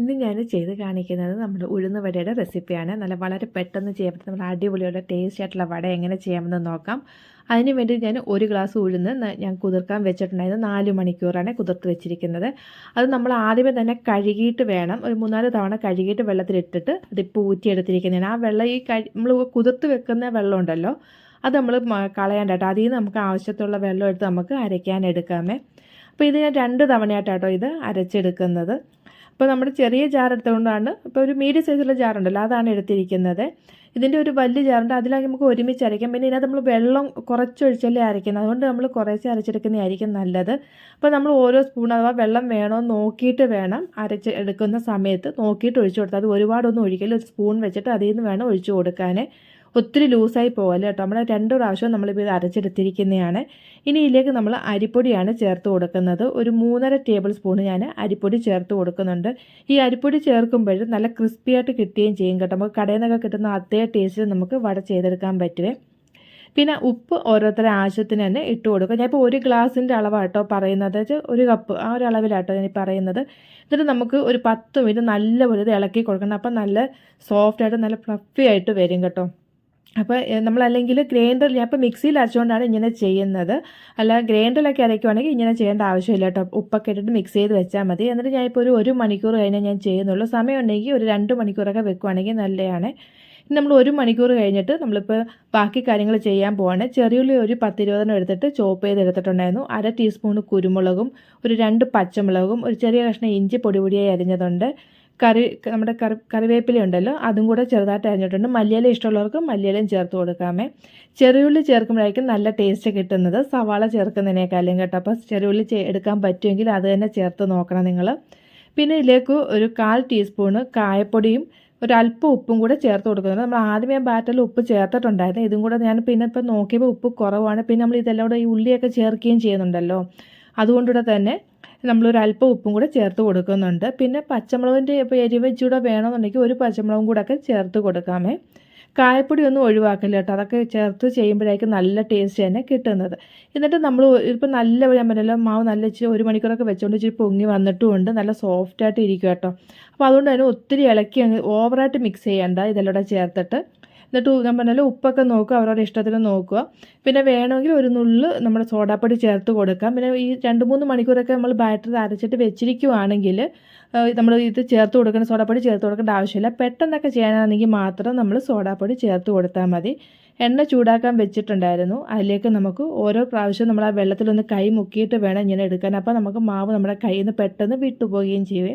ഇന്ന് ഞാൻ ചെയ്ത് കാണിക്കുന്നത് നമ്മുടെ ഉഴുന്ന് വടയുടെ റെസിപ്പിയാണ്. നല്ല വളരെ പെട്ടെന്ന് ചെയ്യാൻ പറ്റും. നമ്മുടെ അടിപൊളിയുടെ ടേസ്റ്റ് ആയിട്ടുള്ള വട എങ്ങനെ ചെയ്യാമെന്ന് നോക്കാം. അതിന് വേണ്ടി ഞാൻ ഒരു ഗ്ലാസ് ഉഴുന്ന് ഞാൻ കുതിർക്കാൻ വെച്ചിട്ടുണ്ടായിരുന്നു. നാല് മണിക്കൂറാണ് കുതിർത്ത് വെച്ചിരിക്കുന്നത്. അത് നമ്മൾ ആദ്യമേ തന്നെ കഴുകിയിട്ട് വേണം. ഒരു മൂന്നാൽ തവണ കഴുകിയിട്ട് വെള്ളത്തിലിട്ടിട്ട് അതിപ്പോൾ ഊറ്റിയെടുത്തിരിക്കുന്നതാണ്. ആ വെള്ളം ഈ നമ്മൾ കുതിർത്ത് വെക്കുന്ന വെള്ളം ഉണ്ടല്ലോ അത് നമ്മൾ കളയാണ്ട് കേട്ടോ. അതിൽ നിന്ന് നമുക്ക് ആവശ്യത്തുള്ള വെള്ളം എടുത്ത് നമുക്ക് അരയ്ക്കാൻ എടുക്കാമേ. അപ്പോൾ ഇത് ഞാൻ രണ്ട് തവണയായിട്ടാട്ടോ ഇത് അരച്ചെടുക്കുന്നത്. അപ്പോൾ നമ്മുടെ ചെറിയ ജാർ എടുത്തുകൊണ്ടാണ് ഇപ്പോൾ ഒരു മീഡിയം സൈസുള്ള ജാറുണ്ടല്ലോ അതാണ് എടുത്തിരിക്കുന്നത്. ഇതിന്റെ ഒരു വലിയ ജാറുണ്ട് അതിലാക്കി നമുക്ക് ഒരുമിച്ച് അരയ്ക്കാം. പിന്നെ ഇതിനകത്ത് നമ്മൾ വെള്ളം കുറച്ചൊഴിച്ചല്ലേ അരയ്ക്കുന്നത് അതുകൊണ്ട് നമ്മൾ കുറേശ്ശെ അരച്ചെടുക്കുന്നതായിരിക്കും നല്ലത്. അപ്പോൾ നമ്മൾ ഓരോ സ്പൂൺ അഥവാ വെള്ളം വേണോ നോക്കിയിട്ട് വേണം അരച്ച് എടുക്കുന്ന സമയത്ത് നോക്കിയിട്ട് ഒഴിച്ചു കൊടുത്താൽ അത് ഒരുപാടൊന്നും ഒഴിക്കില്ല ഒരു സ്പൂൺ വെച്ചിട്ട് അതിൽ നിന്ന് വേണം ഒഴിച്ചു കൊടുക്കാൻ ഒത്തിരി ലൂസായി പോകല്ലേ കേട്ടോ. നമ്മൾ രണ്ട് പ്രാവശ്യം നമ്മളിപ്പോൾ ഇത് അരച്ചെടുത്തിരിക്കുന്നതാണ്. ഇനി ഇതിലേക്ക് നമ്മൾ അരിപ്പൊടിയാണ് ചേർത്ത് കൊടുക്കുന്നത്. ഒരു മൂന്നര ടേബിൾ സ്പൂൺ ഞാൻ അരിപ്പൊടി ചേർത്ത് കൊടുക്കുന്നുണ്ട്. ഈ അരിപ്പൊടി ചേർക്കുമ്പോൾ നല്ല ക്രിസ്പിയായിട്ട് കിട്ടുകയും ചെയ്യും കേട്ടോ. നമുക്ക് കടയിൽ നിന്നൊക്കെ കിട്ടുന്ന അതേ ടേസ്റ്റിൽ നമുക്ക് വട ചെയ്തെടുക്കാൻ പറ്റുവേ. പിന്നെ ഉപ്പ് ഓരോരുത്തരുടെ ആവശ്യത്തിന് തന്നെ ഇട്ട് കൊടുക്കുക ഞാൻ ഇപ്പോൾ ഒരു ഗ്ലാസിന്റെ അളവാട്ടോ പറയുന്നത്. ഒരു കപ്പ് ആ ഒരു അളവിലാട്ടോ ഞാൻ പറയുന്നത്. എന്നിട്ട് നമുക്ക് ഒരു പത്ത് മിനിറ്റ് നല്ലപോലെ ഇളക്കി കൊടുക്കണം. അപ്പം നല്ല സോഫ്റ്റായിട്ട് നല്ല ഫ്ലഫി ആയിട്ട് വരും കേട്ടോ. അപ്പോൾ നമ്മളല്ലെങ്കിൽ ഗ്രൈൻഡറിൽ ഞാൻ ഇപ്പോൾ മിക്സിയിൽ അരച്ചുകൊണ്ടാണ് ഇങ്ങനെ ചെയ്യുന്നത്. അല്ല ഗ്രൈൻഡറിലൊക്കെ അരയ്ക്കുവാണെങ്കിൽ ഇങ്ങനെ ചെയ്യേണ്ട ആവശ്യമില്ല കേട്ടോ. ഉപ്പൊക്കെ ഇട്ടിട്ട് മിക്സ് ചെയ്ത് വെച്ചാൽ മതി. എന്നിട്ട് ഞാൻ ഇപ്പോൾ ഒരു ഒരു മണിക്കൂർ കഴിഞ്ഞാൽ ഞാൻ ചെയ്യുന്നുള്ളൂ. സമയം ഉണ്ടെങ്കിൽ ഒരു രണ്ട് മണിക്കൂറൊക്കെ വെക്കുവാണെങ്കിൽ നല്ലതാണ്. നമ്മൾ ഒരു മണിക്കൂർ കഴിഞ്ഞിട്ട് നമ്മളിപ്പോൾ ബാക്കി കാര്യങ്ങൾ ചെയ്യാൻ പോവാണ്. ചെറിയുള്ളി ഒരു പത്തിരുപതെണ്ണം എടുത്തിട്ട് ചോപ്പ് ചെയ്ത് എടുത്തിട്ടുണ്ടായിരുന്നു. അര ടീസ്പൂൺ കുരുമുളകും ഒരു രണ്ട് പച്ചമുളകും ഒരു ചെറിയ കഷ്ണം ഇഞ്ചി പൊടിപൊടിയായി അരിഞ്ഞതുണ്ട്. കറി നമ്മുടെ കറി കറിവേപ്പില ഉണ്ടല്ലോ അതും കൂടെ ചെറുതായിട്ട് അരിഞ്ഞിട്ടുണ്ട്. മല്ലിയില ഇഷ്ടമുള്ളവർക്ക് മല്ലിയിലയും ചേർത്ത് കൊടുക്കാമേ. ചെറിയുള്ളി ചേർക്കുമ്പോഴായിരിക്കും നല്ല ടേസ്റ്റ് കിട്ടുന്നത്. സവാള ചേർക്കുന്നതിനേക്കാളും കേട്ടോ. അപ്പോൾ ചെറിയുള്ളി എടുക്കാൻ പറ്റുമെങ്കിൽ അത് തന്നെ ചേർത്ത് നോക്കണം നിങ്ങൾ പിന്നെ ഇതിലേക്ക് ഒരു കാൽ ടീസ്പൂണ് കായപ്പൊടിയും ഒരു അല്പം ഉപ്പും കൂടെ ചേർത്ത് കൊടുക്കുന്നത് നമ്മൾ ആദ്യമേ ബാറ്ററിൽ ഉപ്പ് ചേർത്തിട്ടുണ്ടായിരുന്നു. ഇതും കൂടെ ഞാൻ പിന്നെ ഇപ്പോൾ നോക്കിയപ്പോൾ ഉപ്പ് കുറവാണ്. പിന്നെ നമ്മൾ ഇതെല്ലാം കൂടെ ഈ ഉള്ളിയൊക്കെ ചേർക്കുകയും ചെയ്യുന്നുണ്ടല്ലോ. അതുകൊണ്ടുകൂടെ തന്നെ നമ്മളൊരു അല്പം ഉപ്പും കൂടെ ചേർത്ത് കൊടുക്കുന്നുണ്ട്. പിന്നെ പച്ചമുളകിന്റെ ഇപ്പോൾ എരിവ് ഇച്ചിരി വേണമെന്നുണ്ടെങ്കിൽ ഒരു പച്ചമുളകും കൂടെ ഒക്കെ ചേർത്ത് കൊടുക്കാമേ. കായപ്പൊടി ഒന്നും ഒഴിവാക്കില്ല കേട്ടോ. അതൊക്കെ ചേർത്ത് ചെയ്യുമ്പോഴായിരിക്കും നല്ല ടേസ്റ്റ് തന്നെ കിട്ടുന്നത്. എന്നിട്ട് നമ്മൾ ഇപ്പോൾ നല്ല ഞാൻ പറഞ്ഞല്ലോ മാവ് നല്ല ഇച്ചിരി ഒരു മണിക്കൂറൊക്കെ വെച്ചുകൊണ്ട് ഇച്ചിരി പൊങ്ങി വന്നിട്ടുമുണ്ട്. നല്ല സോഫ്റ്റ് ആയിട്ട് ഇരിക്കും കേട്ടോ. അപ്പോൾ അതുകൊണ്ട് തന്നെ ഒത്തിരി ഇളക്കി ഓവറായിട്ട് മിക്സ് ചെയ്യേണ്ട. ഇതെല്ലാം ചേർത്തിട്ട് എന്നിട്ട് ഞാൻ പറഞ്ഞാൽ ഉപ്പൊക്കെ നോക്കുക അവരവരുടെ ഇഷ്ടത്തിന് നോക്കുക. പിന്നെ വേണമെങ്കിൽ ഒരു നുള്ള് നമ്മുടെ സോഡാപ്പൊടി ചേർത്ത് കൊടുക്കാം. പിന്നെ ഈ രണ്ട് മൂന്ന് മണിക്കൂറൊക്കെ നമ്മൾ ബാറ്ററി അരച്ചിട്ട് വെച്ചിരിക്കുവാണെങ്കിൽ നമ്മൾ ഇത് ചേർത്ത് കൊടുക്കുന്ന സോഡാപ്പൊടി ചേർത്ത് കൊടുക്കേണ്ട ആവശ്യമില്ല. പെട്ടെന്നൊക്കെ ചെയ്യാനാണെങ്കിൽ മാത്രം നമ്മൾ സോഡാപ്പൊടി ചേർത്ത് കൊടുത്താൽ മതി. എണ്ണ ചൂടാക്കാൻ വെച്ചിട്ടുണ്ടായിരുന്നു. അതിലേക്ക് നമുക്ക് ഓരോ പ്രാവശ്യം നമ്മൾ ആ വെള്ളത്തിലൊന്ന് കൈ മുക്കിയിട്ട് വേണം ഇങ്ങനെ എടുക്കാൻ. അപ്പോൾ നമുക്ക് മാവ് നമ്മുടെ കയ്യിൽ നിന്ന് പെട്ടെന്ന് വിട്ടുപോവുകയും ചെയ്യുവേ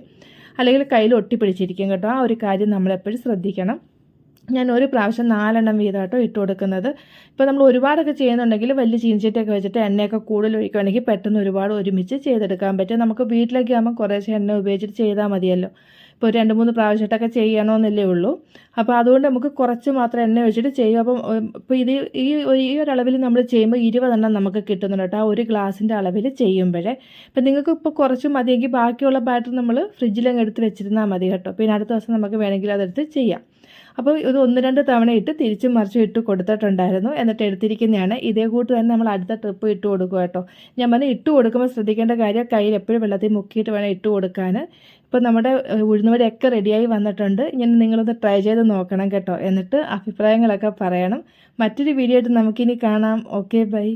അല്ലെങ്കിൽ കയ്യിൽ ഒട്ടിപ്പിടിച്ചിരിക്കും കേട്ടോ. ആ ഒരു കാര്യം നമ്മളെപ്പോഴും ശ്രദ്ധിക്കണം. ഞാൻ ഒരു പ്രാവശ്യം നാലെണ്ണം വീതമായിട്ടോ ഇട്ട് കൊടുക്കുന്നത്. ഇപ്പോൾ നമ്മൾ ഒരുപാടൊക്കെ ചെയ്യുന്നുണ്ടെങ്കിൽ വലിയ ചീനച്ചട്ടിയൊക്കെ വെച്ചിട്ട് എണ്ണയൊക്കെ കൂടുതൽ ഒഴിക്കുകയാണെങ്കിൽ പെട്ടെന്ന് ഒരുപാട് ഒരുമിച്ച് ചെയ്തെടുക്കാൻ പറ്റും. നമുക്ക് വീട്ടിലേക്ക് ആകുമ്പോൾ കുറേശ്ശെ എണ്ണ ഉപയോഗിച്ചിട്ട് ചെയ്താൽ മതിയല്ലോ. ഇപ്പോൾ രണ്ട് മൂന്ന് പ്രാവശ്യമായിട്ടൊക്കെ ചെയ്യണമെന്നല്ലേ ഉള്ളൂ. അപ്പോൾ അതുകൊണ്ട് നമുക്ക് കുറച്ച് മാത്രം എണ്ണ ഒഴിച്ചിട്ട് ചെയ്യും അപ്പം ഇപ്പോൾ ഇത് ഈ ഈ ഒരു അളവിൽ നമ്മൾ ചെയ്യുമ്പോൾ ഇരുപതെണ്ണം നമുക്ക് കിട്ടുന്നുണ്ട് കേട്ടോ ആ ഒരു ഗ്ലാസിന്റെ അളവിൽ ചെയ്യുമ്പോഴേ. ഇപ്പം നിങ്ങൾക്ക് ഇപ്പോൾ കുറച്ച് മതിയെങ്കിൽ ബാക്കിയുള്ള ബാറ്റർ നമ്മൾ ഫ്രിഡ്ജിലങ്ങ് എടുത്ത് വെച്ചിരുന്നാൽ മതി കേട്ടോ. പിന്നെ അടുത്ത ദിവസം നമുക്ക് വേണമെങ്കിൽ അതെടുത്ത് ചെയ്യാം. അപ്പോൾ ഇത് ഒന്ന് രണ്ട് തവണ ഇട്ട് തിരിച്ചും മറിച്ചും ഇട്ട് കൊടുത്തിട്ടുണ്ടായിരുന്നു. എന്നിട്ട് എടുത്തിരിക്കുന്നതാണ്. ഇതേ കൂട്ട് തന്നെ നമ്മൾ അടുത്ത ട്രിപ്പ് ഇട്ട് കൊടുക്കുക കേട്ടോ. ഞാൻ പറഞ്ഞ ഇട്ട് കൊടുക്കുമ്പോൾ ശ്രദ്ധിക്കേണ്ട കാര്യം കയ്യിൽ എപ്പോഴും വെള്ളത്തിൽ മുക്കിയിട്ട് വേണം ഇട്ട് കൊടുക്കാൻ ഇപ്പോൾ നമ്മുടെ ഉഴുന്നുവടയൊക്കെ റെഡിയായി വന്നിട്ടുണ്ട്. ഇങ്ങനെ നിങ്ങളൊന്ന് ട്രൈ ചെയ്ത് നോക്കണം കേട്ടോ. എന്നിട്ട് അഭിപ്രായങ്ങളൊക്കെ പറയണം. മറ്റൊരു വീഡിയോ ആയിട്ട് നമുക്കിനി കാണാം. Okay bye.